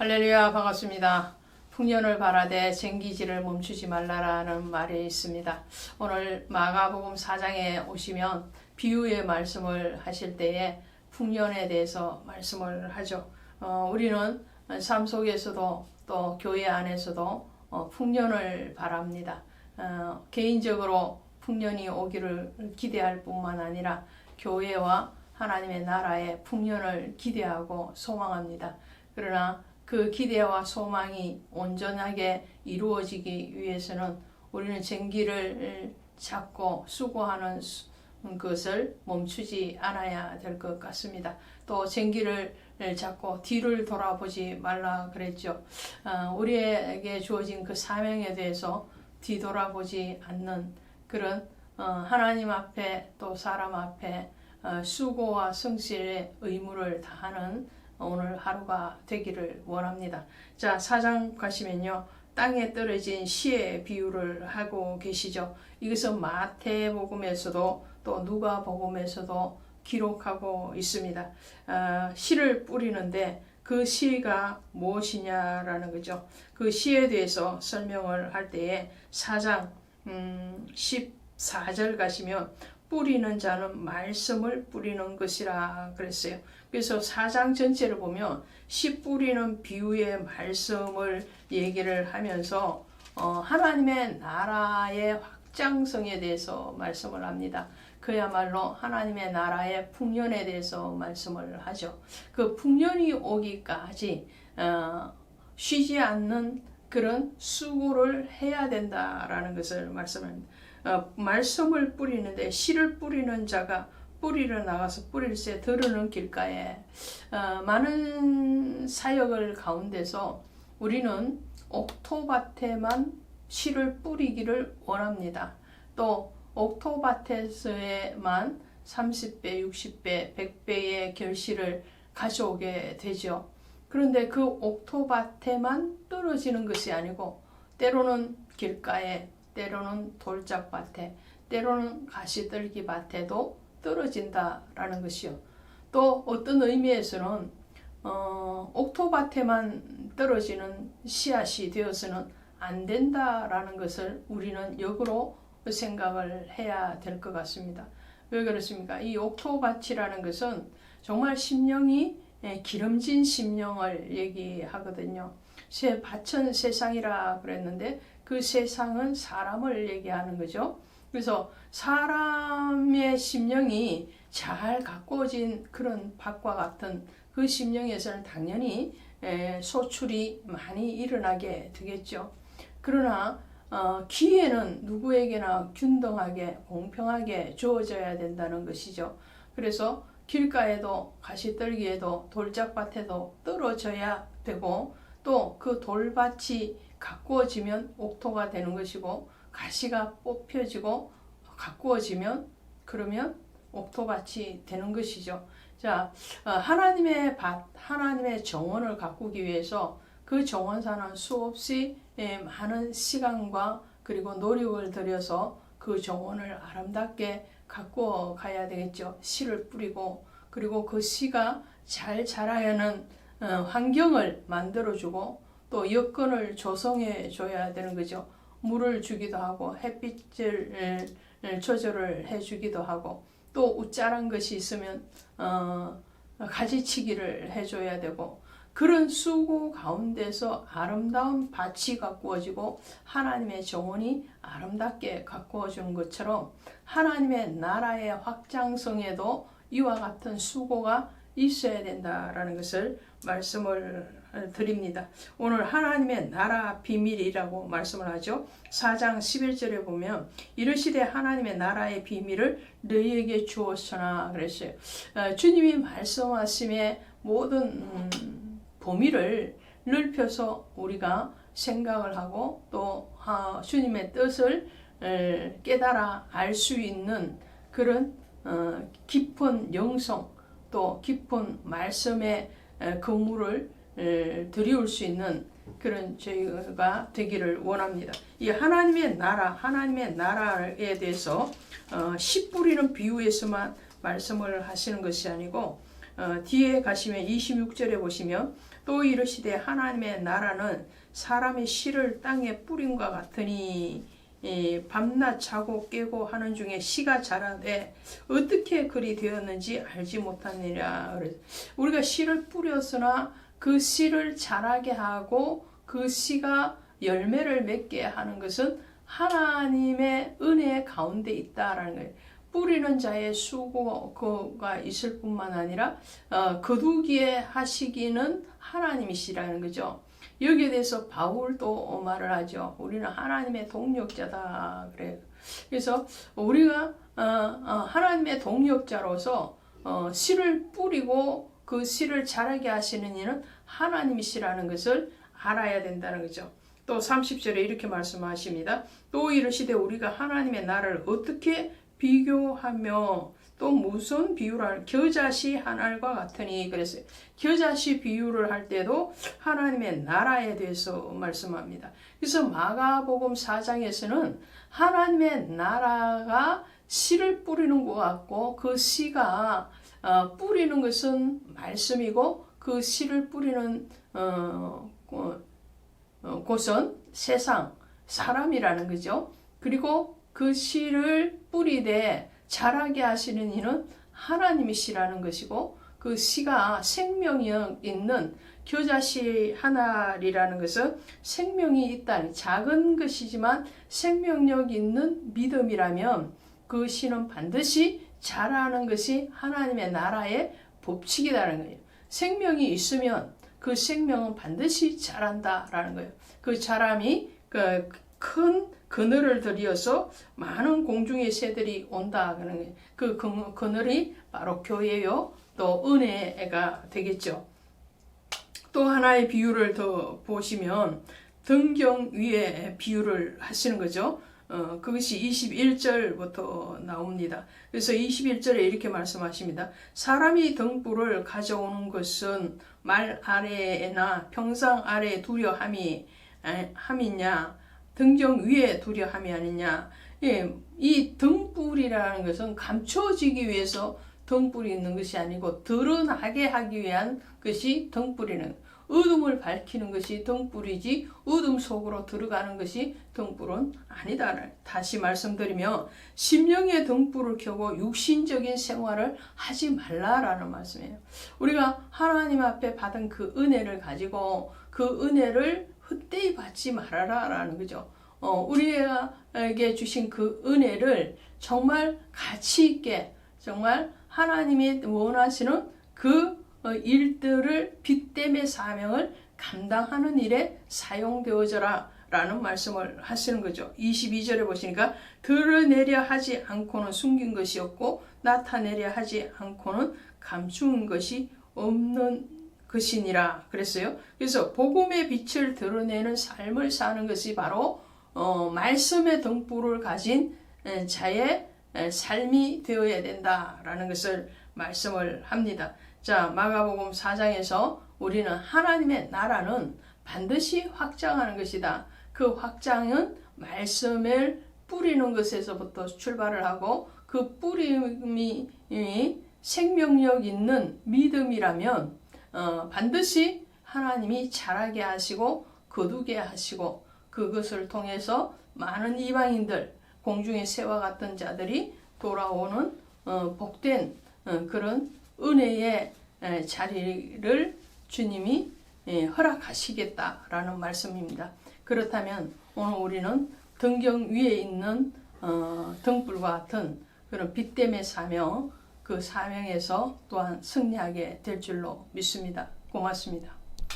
할렐루야 반갑습니다. 풍년을 바라되 쟁기지를 멈추지 말라라는 말이 있습니다. 오늘 마가복음 4장에 오시면 비유의 말씀을 하실 때에 풍년에 대해서 말씀을 하죠. 어, 우리는 삶 속에서도 또 교회 안에서도 어, 풍년을 바랍니다. 어, 개인적으로 풍년이 오기를 기대할 뿐만 아니라 교회와 하나님의 나라의 풍년을 기대하고 소망합니다. 그러나 그 기대와 소망이 온전하게 이루어지기 위해서는 우리는 쟁기를 잡고 수고하는 것을 멈추지 않아야 될 것 같습니다. 또 쟁기를 잡고 뒤를 돌아보지 말라 그랬죠. 어, 우리에게 주어진 그 사명에 대해서 뒤돌아보지 않는 그런 어, 하나님 앞에 또 사람 앞에 어, 수고와 성실의 의무를 다하는 오늘 하루가 되기를 원합니다. 자, 사장 가시면요. 땅에 떨어진 시의 비유를 하고 계시죠. 이것은 마태복음에서도 또 누가복음에서도 기록하고 있습니다. 어, 씨를 뿌리는데 그 씨가 무엇이냐라는 거죠. 그 씨에 대해서 설명을 할 때에 사장 음, 14절 가시면 뿌리는 자는 말씀을 뿌리는 것이라 그랬어요. 그래서 사장 전체를 보면 씨 뿌리는 비유의 말씀을 얘기를 하면서 어, 하나님의 나라의 확장성에 대해서 말씀을 합니다. 그야말로 하나님의 나라의 풍년에 대해서 말씀을 하죠. 그 풍년이 오기까지 어, 쉬지 않는 그런 수고를 해야 된다라는 것을 말씀합니다. 어, 말씀을 뿌리는데 씨를 뿌리는 자가 뿌리를 나가서 뿌릴새 들으는 길가에 어, 많은 사역을 가운데서 우리는 옥토밭에만 씨를 뿌리기를 원합니다. 또 옥토밭에서에만 30배, 60배, 100배의 결실을 가져오게 되죠. 그런데 그 옥토밭에만 떨어지는 것이 아니고 때로는 길가에, 때로는 돌짝밭에, 때로는 가시들기밭에도 떨어진다라는 것이요. 또 어떤 의미에서는 어, 옥토밭에만 떨어지는 씨앗이 되어서는 안 된다라는 것을 우리는 역으로 생각을 해야 될 것 같습니다. 왜 그렇습니까? 이 옥토밭이라는 것은 정말 심령이 예, 기름진 심령을 얘기하거든요. 새 밭은 세상이라 그랬는데 그 세상은 사람을 얘기하는 거죠. 그래서 사람의 심령이 잘 가꾸어진 그런 밭과 같은 그 심령에서는 당연히 소출이 많이 일어나게 되겠죠. 그러나 어, 기회는 누구에게나 균등하게 공평하게 주어져야 된다는 것이죠. 그래서 길가에도 가시떨기에도 돌짝밭에도 떨어져야 되고 또 그 돌밭이 가꾸어지면 옥토가 되는 것이고 가시가 뽑혀지고 가꾸어지면 그러면 옥토밭이 되는 것이죠. 자, 어, 하나님의 밭, 하나님의 정원을 가꾸기 위해서 그 정원사는 수없이 예, 많은 시간과 그리고 노력을 들여서 그 정원을 아름답게 가꾸어 가야 되겠죠. 씨를 뿌리고 그리고 그 씨가 잘 자라야 하는 어, 환경을 만들어주고 또 여건을 조성해 줘야 되는 거죠. 물을 주기도 하고 햇빛을 조절을 해 주기도 하고 또 웃자란 것이 있으면 어, 가지치기를 해줘야 되고 그런 수고 가운데서 아름다운 밭이 가꾸어지고 하나님의 정원이 아름답게 가꾸어지는 것처럼 하나님의 나라의 확장성에도 이와 같은 수고가 있어야 된다라는 것을 말씀을 드립니다. 오늘 하나님의 나라 비밀이라고 말씀을 하죠. 4장 11절에 보면 이르시되 하나님의 나라의 비밀을 너희에게 주었으나 그랬어요. 어, 주님이 말씀하심에 모든 음, 범위를 넓혀서 우리가 생각을 하고 또 아, 주님의 뜻을 깨달아 알 수 있는 그런 어, 깊은 영성 또 깊은 말씀의 근무를 드리울 수 있는 그런 저희가 되기를 원합니다. 이 하나님의 나라, 하나님의 나라에 대해서 어, 씨 뿌리는 비유에서만 말씀을 하시는 것이 아니고 어, 뒤에 가시면 26절에 보시면 또 이르시되 하나님의 나라는 사람의 씨를 땅에 뿌림과 같으니 이 밤낮 자고 깨고 하는 중에 씨가 자라되 어떻게 그리 되었는지 알지 못하느니라. 우리가 씨를 뿌렸으나 그 씨를 자라게 하고 그 씨가 열매를 맺게 하는 것은 하나님의 은혜 가운데 있다라는 거예요. 뿌리는 자의 수고가 있을 뿐만 아니라 어, 거두기에 하시기는 하나님이시라는 거죠. 여기에 대해서 바울도 말을 하죠. 우리는 하나님의 동력자다 그래요. 그래서 우리가 어, 어, 하나님의 동력자로서 어, 씨를 뿌리고 그 씨를 자라게 하시는 이는 하나님이시라는 것을 알아야 된다는 거죠. 또 30절에 이렇게 말씀하십니다. 또 이르시되 우리가 하나님의 나라를 어떻게 비교하며 또 무슨 비유를 겨자씨 한 알과 같으니 그랬어요. 겨자씨 비유를 할 때도 하나님의 나라에 대해서 말씀합니다. 그래서 마가복음 4장에서는 하나님의 나라가 씨를 뿌리는 것 같고 그 씨가 어, 뿌리는 것은 말씀이고 그 씨를 뿌리는 어, 어, 곳은 세상 사람이라는 거죠. 그리고 그 씨를 뿌리되 자라게 하시는 이는 하나님이시라는 것이고 그 씨가 생명이 있는 교자씨 하나리라는 것은 생명이 있다는 작은 것이지만 생명력 있는 믿음이라면 그 씨는 반드시 자라는 것이 하나님의 나라의 법칙이라는 거예요. 생명이 있으면 그 생명은 반드시 자란다라는 거예요. 그 자람이 그큰 그늘을 들이어서 많은 공중의 새들이 온다 그러는 그 그늘이 바로 교회요 또 은혜가 되겠죠. 또 하나의 비유를 더 보시면 등경 위에 비유를 하시는 거죠. 어, 그것이 21절부터 나옵니다. 그래서 21절에 이렇게 말씀하십니다. 사람이 등불을 가져오는 것은 말 아래나 평상 아래에 두려 함이, 함이냐, 등경 위에 두려 함이 아니냐. 예, 이 등불이라는 것은 감춰지기 위해서 등불이 있는 것이 아니고 드러나게 하기 위한 것이 등불이는 어둠을 밝히는 것이 등불이지 어둠 속으로 들어가는 것이 등불은 아니다. 다시 말씀드리면 심령의 등불을 켜고 육신적인 생활을 하지 말라라는 말씀이에요. 우리가 하나님 앞에 받은 그 은혜를 가지고 그 은혜를 헛되이 받지 말아라라는 거죠. 어, 우리에게 주신 그 은혜를 정말 가치 있게 정말 하나님이 원하시는 그 어, 일들을 빛됨의 사명을 감당하는 일에 사용되어져라 라는 말씀을 하시는 거죠. 22절에 보시니까 드러내려 하지 않고는 숨긴 것이 없고 나타내려 하지 않고는 감추는 것이 없는 것이니라 그랬어요. 그래서 복음의 빛을 드러내는 삶을 사는 것이 바로 어, 말씀의 등불을 가진 자의 삶이 되어야 된다라는 것을 말씀을 합니다. 자, 마가복음 4장에서 우리는 하나님의 나라는 반드시 확장하는 것이다. 그 확장은 말씀을 뿌리는 것에서부터 출발을 하고 그 뿌림이 생명력 있는 믿음이라면 어, 반드시 하나님이 자라게 하시고 거두게 하시고 그것을 통해서 많은 이방인들 공중의 새와 같은 자들이 돌아오는 어, 복된 어, 그런 은혜의 자리를 주님이 허락하시겠다라는 말씀입니다. 그렇다면 오늘 우리는 등경 위에 있는 어, 등불과 같은 그런 빛됨의 사명, 그 사명에서 또한 승리하게 될 줄로 믿습니다. 고맙습니다.